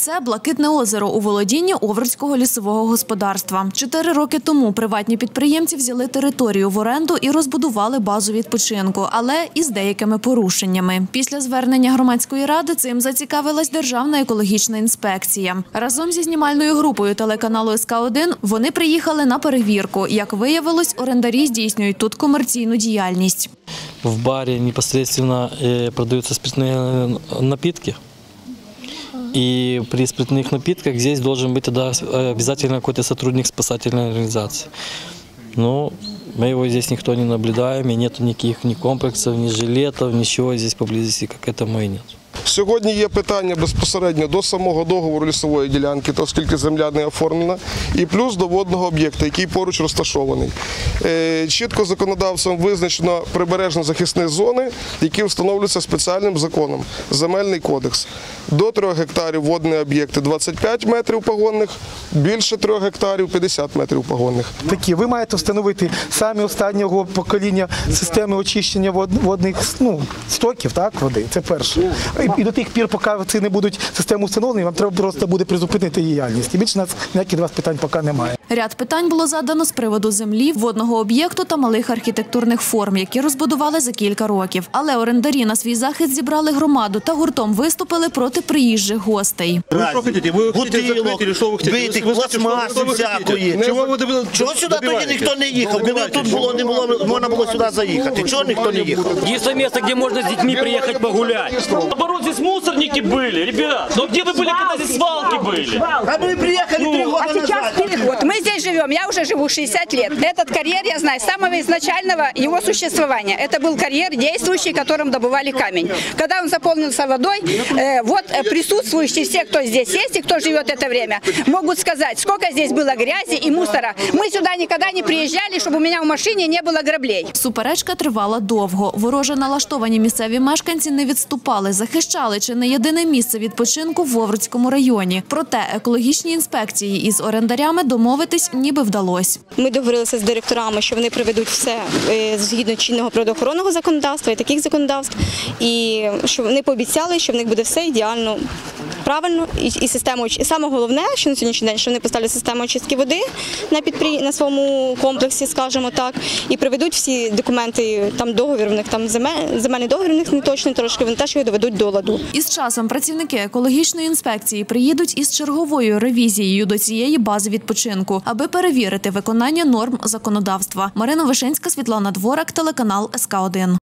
Це блакитне озеро у володінні Овруцького лісового господарства. Чотири роки тому приватні підприємці взяли територію в оренду і розбудували базу відпочинку, але із деякими порушеннями. Після звернення громадської ради цим зацікавилась Державна екологічна інспекція. Разом зі знімальною групою телеканалу СК 1 вони приїхали на перевірку. Як виявилось, орендарі здійснюють тут комерційну діяльність. в баре непосредственно э, продаются спиртные напитки. И при спиртных напитках здесь должен быть тогда э, обязательно какой-то сотрудник спасательной организации. Но мы его здесь никто не наблюдаем, и нет никаких ни комплексов, ни жилетов, ничего здесь поблизости, как этому и нет. Сьогодні є питання безпосередньо до самого договору лісової ділянки, то оскільки земля не оформлена, і плюс до водного об'єкта, який поруч розташований. Е, Чітко законодавством визначено прибережно-захисні зони, які встановлюються спеціальним законом Земельний кодекс. До 3 гектарів водні об'єкти 25 метрів погонних, більше 3 гектарів 50 метрів погонних. такі. Ви маєте встановити самі останнього покоління системи очищення водних ну, стоків, так, води. Це перше. І, і до тих пір, поки ці не будуть системи встановлені, вам треба просто буде призупинити діяльність. І більше нас ніяких до вас питань поки немає. Ряд питань було задано з приводу землі, водного об'єкту та малих архітектурних форм, які розбудували за кілька років. Але орендарі на свій захист зібрали громаду та гуртом виступили проти приїжджих гостей. Ви що хочете? Ви хочете Бутилок, закрити, чи що ви хочете? битих, Ви хочете, що- пластмаси що ви хочете? всякої. Чого ви добили- Чого сюди тоді добиваєте? ніхто не їхав? Коли Добиваєте, тут було, не було, можна було сюди заїхати. Чого ніхто не їхав? Единственное место, где можно с детьми приехать погулять. Наоборот, здесь мусорники были, ребят. Но где вы были, когда здесь свалки были? А ми приїхали три А роки сейчас назад. переход. Мы здесь живем, я уже живу 60 лет. Этот карьер я знаю с самого изначального его существования. Это был карьер действующий, которым добывали камень. Когда он заполнился водой, э, вот э, присутствующие все, кто здесь есть и кто живет это время, могут сказать, сколько здесь было грязи и мусора. Мы сюда никогда не приезжали, чтобы у меня в машине не было граблей. Суперечка тривала довго. Вороже налаштовані місцеві мешканці не відступали, захищали чи не єдине місце відпочинку в Вовруцькому районі. Проте екологічній інспекції із орендарями домовитись ніби вдалося. Ми договорилися з директорами, що вони приведуть все е, згідно чинного природоохоронного законодавства і таких законодавств, і що вони пообіцяли, що в них буде все ідеально. Правильно і, і систему і саме головне, що на сьогоднішній день, що вони поставлять систему очистки води на підпрі... на своєму комплексі, скажімо так, і приведуть всі документи, там договір в них там земель, земельний договір в них не точний трошки, вони теж його доведуть до ладу. Із часом працівники екологічної інспекції приїдуть із черговою ревізією до цієї бази відпочинку, аби перевірити виконання норм законодавства. Марина Вишинська, Світлана Дворак, телеканал СК 1